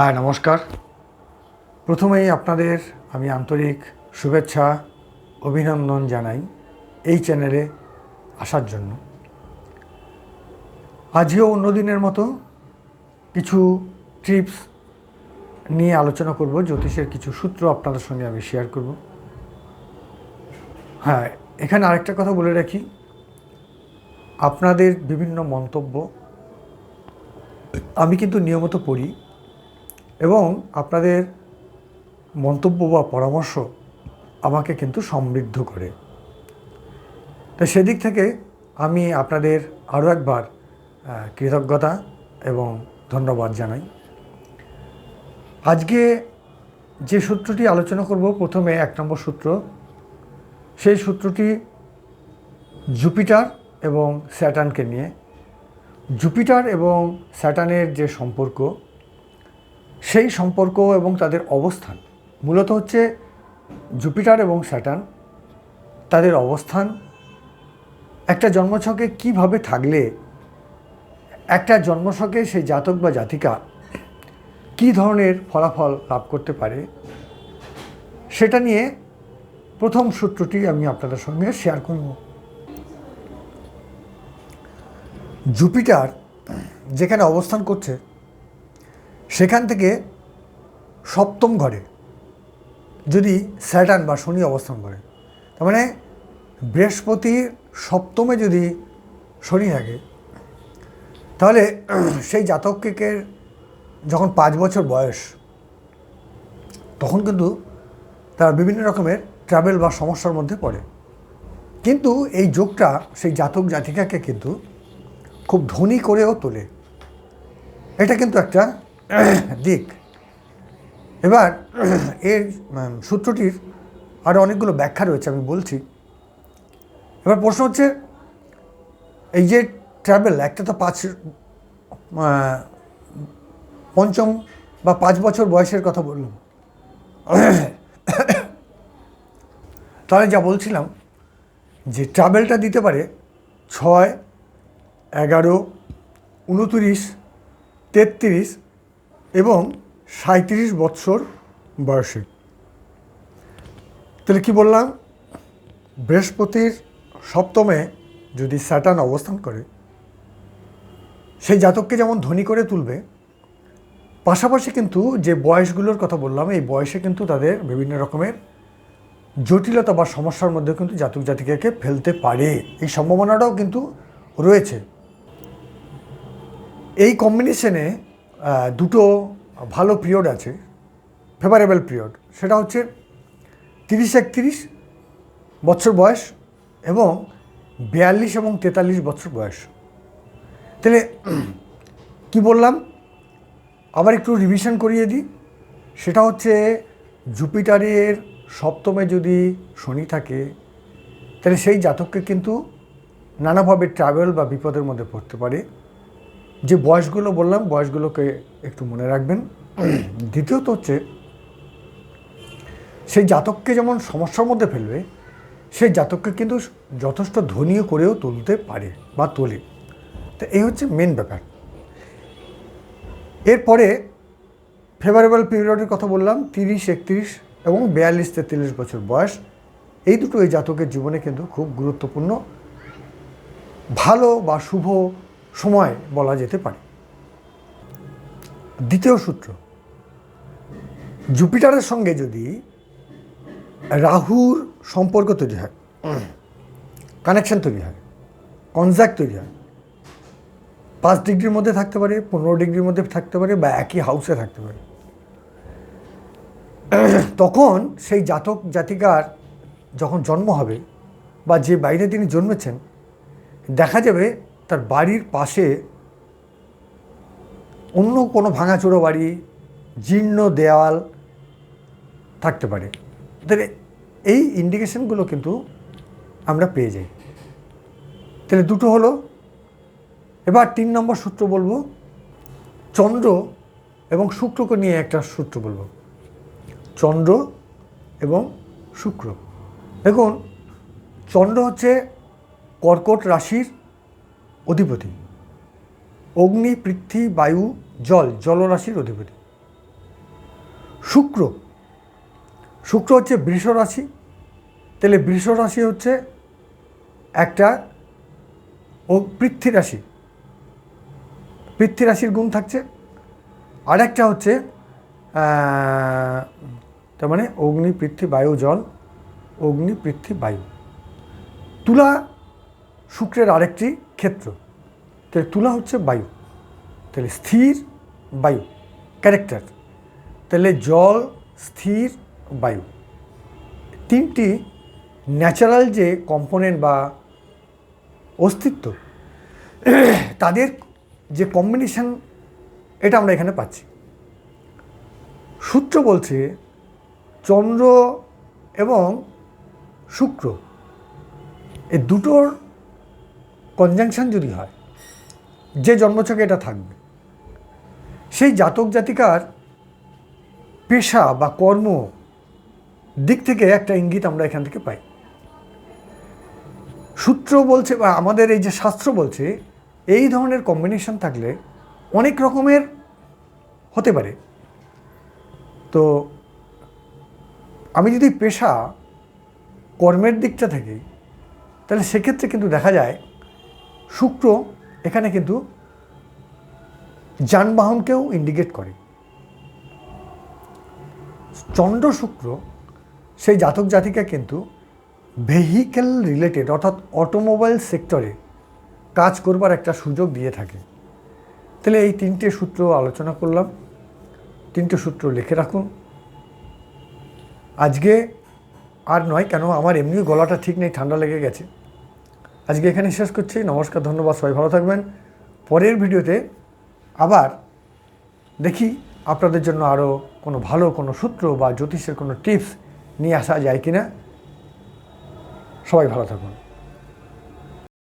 হ্যাঁ নমস্কার। প্রথমেই আপনাদের আমি আন্তরিক শুভেচ্ছা, অভিনন্দন জানাই এই চ্যানেলে আসার জন্য। আজকেও অন্যদিনের মতো কিছু টিপস নিয়ে আলোচনা করব, জ্যোতিষের কিছু সূত্র আপনাদের সঙ্গে আমি শেয়ার করব। হ্যাঁ এখানে আরেকটা কথা বলে রাখি, আপনাদের বিভিন্ন মন্তব্য আমি কিন্তু নিয়মিত পড়ি। এবং আপনাদের মন্তব্য বা পরামর্শ আমাকে কিন্তু সমৃদ্ধ করে। তো সেদিক থেকে আমি আপনাদের আরও একবার কৃতজ্ঞতা এবং ধন্যবাদ জানাই। আজকে যে সূত্রটি আলোচনা করব, প্রথমে এক নম্বর সূত্র। সেই সূত্রটি জুপিটার এবং স্যাটানকে নিয়ে। জুপিটার এবং স্যাটানের যে সম্পর্ক সেই সম্পর্ক এবং তাদের অবস্থান। মূলত হচ্ছে জুপিটার এবং স্যাটার্ন তাদের অবস্থান, একটা জন্মছকে কীভাবে থাকলে, একটা জন্মছকে সেই জাতক বা জাতিকা কী ধরনের ফলাফল লাভ করতে পারে, সেটা নিয়ে প্রথম সূত্রটি আমি আপনাদের সঙ্গে শেয়ার করব। জুপিটার যেখানে অবস্থান করছে সেখান থেকে সপ্তম ঘরে, যদি স্যাটার্ন বা শনি অবস্থান করে, তার মানে বৃহস্পতির সপ্তমে যদি শনি থাকে, তাহলে সেই জাতকের যখন পাঁচ বছর বয়স, তখন কিন্তু তারা বিভিন্ন রকমের ট্রাভেল বা সমস্যার মধ্যে পড়ে। কিন্তু এই যোগটা সেই জাতক জাতিকাকে কিন্তু খুব ধনী করেও তোলে। এটা কিন্তু একটা দিক। এবার এর সূত্রটির আরও অনেকগুলো ব্যাখ্যা রয়েছে, আমি বলছি। এবার প্রশ্ন হচ্ছে, এই যে ট্রাভেল একটা তো পাঁচ পঞ্চম বা পাঁচ বছর বয়সের কথা বললাম। তাহলে যা বলছিলাম, যে ট্রাভেলটা দিতে পারে ছয়, এগারো, উনত্রিশ, তেত্রিশ এবং সাঁত্রিশ বৎসর বয়সে। তাহলে কী বললাম? বৃহস্পতির সপ্তমে যদি স্যাটার্ন অবস্থান করে, সেই জাতককে যেমন ধনী করে তুলবে, পাশাপাশি কিন্তু যে বয়সগুলোর কথা বললাম, এই বয়সে কিন্তু তাদের বিভিন্ন রকমের জটিলতা বা সমস্যার মধ্যে কিন্তু জাতক জাতিকাকে ফেলতে পারে। এই সম্ভাবনাটাও কিন্তু রয়েছে। এই কম্বিনেশনে দুটো ভালো পিরিয়ড আছে ফেভারেবল পিরিয়ড। সেটা হচ্ছে তিরিশ একত্রিশ বছর বয়স এবং বিয়াল্লিশ এবং তেতাল্লিশ বছর বয়স। তাহলে কি বললাম? আবার একটু রিভিশন করিয়ে দিই। সেটা হচ্ছে জুপিটারের সপ্তমে যদি শনি থাকে, তাহলে সেই জাতককে কিন্তু নানাভাবে ট্রাভেল বা বিপদের মধ্যে পড়তে পারে। যে বয়সগুলো বললাম, বয়সগুলোকে একটু মনে রাখবেন। দ্বিতীয়ত হচ্ছে, সেই জাতককে যেমন সমস্যার মধ্যে ফেলবে, সেই জাতককে কিন্তু যথেষ্ট ধনীয় করেও তুলতে পারে বা তোলে। তো এই হচ্ছে মেন ব্যাপার। এরপরে ফেভারেবল পিরিয়ডের কথা বললাম, তিরিশ, একত্রিশ এবং বিয়াল্লিশ তেতাল্লিশ বছর বয়স। এই দুটো এই জাতকের জীবনে কিন্তু খুব গুরুত্বপূর্ণ। ভালো বা শুভ সময় বলা যেতে পারে। দ্বিতীয় সূত্র, জুপিটারের সঙ্গে যদি রাহুর সম্পর্ক তৈরি হয় কানেকশন তৈরি হয় কনজ্যাক্ট তৈরি হয়, পাঁচ ডিগ্রির মধ্যে থাকতে পারে, পনেরো ডিগ্রির মধ্যে থাকতে পারে বা একই হাউসে থাকতে পারে, তখন সেই জাতক জাতিকার যখন জন্ম হবে বা যে বাইরে তিনি জন্মেছেন, দেখা যাবে তার বাড়ির পাশে অন্য কোনো ভাঙাচোরো বাড়ি, জীর্ণ দেওয়াল থাকতে পারে। তাহলে এই ইন্ডিকেশনগুলো কিন্তু আমরা পেয়ে যাই। তাহলে দুটো হলো। এবার তিন নম্বর সূত্র বলব। চন্দ্র এবং শুক্রকে নিয়ে একটা সূত্র বলব। চন্দ্র এবং শুক্র। দেখুন, চন্দ্র হচ্ছে কর্কট রাশির অধিপতি। অগ্নি, পৃথ্বী, বায়ু, জল, জলরাশির অধিপতি। শুক্র। শুক্র হচ্ছে বৃষ রাশি। তাহলে বৃষ রাশি হচ্ছে একটা ও পৃথ্বী রাশি। পৃথ্বী রাশির গুণ থাকছে। আরেকটা হচ্ছে তার মানে অগ্নি, পৃথ্বী, বায়ু, জল, অগ্নি, পৃথ্বী, বায়ু। তুলা শুক্রের আরেকটি ক্ষেত্র। তাহলে তুলা হচ্ছে বায়ু। তাহলে স্থির বায়ু ক্যারেক্টার তাহলে জল, স্থির বায়ু। তিনটি ন্যাচারাল যে কম্পোনেন্ট বা অস্তিত্ব, তাদের যে কম্বিনেশান এটা আমরা এখানে পাচ্ছি। সূত্র বলছে চন্দ্র এবং শুক্র, এই দুটোর কনজাংশন যদি হয়, যে জন্মছকে এটা থাকবে, সেই জাতক জাতিকার পেশা বা কর্ম দিক থেকে একটা ইঙ্গিত আমরা এখান থেকে পাই। সূত্র বলছে বা আমাদের এই যে শাস্ত্র বলছে, এই ধরনের কম্বিনেশন থাকলে অনেক রকমের হতে পারে। তো আমি যদি পেশা কর্মের দিকটা থেকে, তাহলে সেক্ষেত্রে কিন্তু দেখা যায় শুক্র এখানে কিন্তু যানবাহনকেও ইন্ডিকেট করে। চন্দ্র শুক্র সেই জাতক জাতিকা কিন্তু ভেহিক্যাল রিলেটেড অর্থাৎ অটোমোবাইল সেক্টরে কাজ করবার একটা সুযোগ দিয়ে থাকে। তাহলে এই তিনটে সূত্র আলোচনা করলাম। তিনটে সূত্র লিখে রাখুন। আজকে আর নয় কেন, আমার এমনি গলাটা ঠিক নেই, ঠান্ডা লেগে গেছে। আজকে এখানে শেষ করছি। নমস্কার, ধন্যবাদ, সবাই ভালো থাকবেন। পরের ভিডিওতে আবার দেখি আপনাদের জন্য আরও কোনো ভালো, কোনো সূত্র বা জ্যোতিষের কোনো টিপস নিয়ে আসা যায় কিনা। সবাই ভালো থাকুন।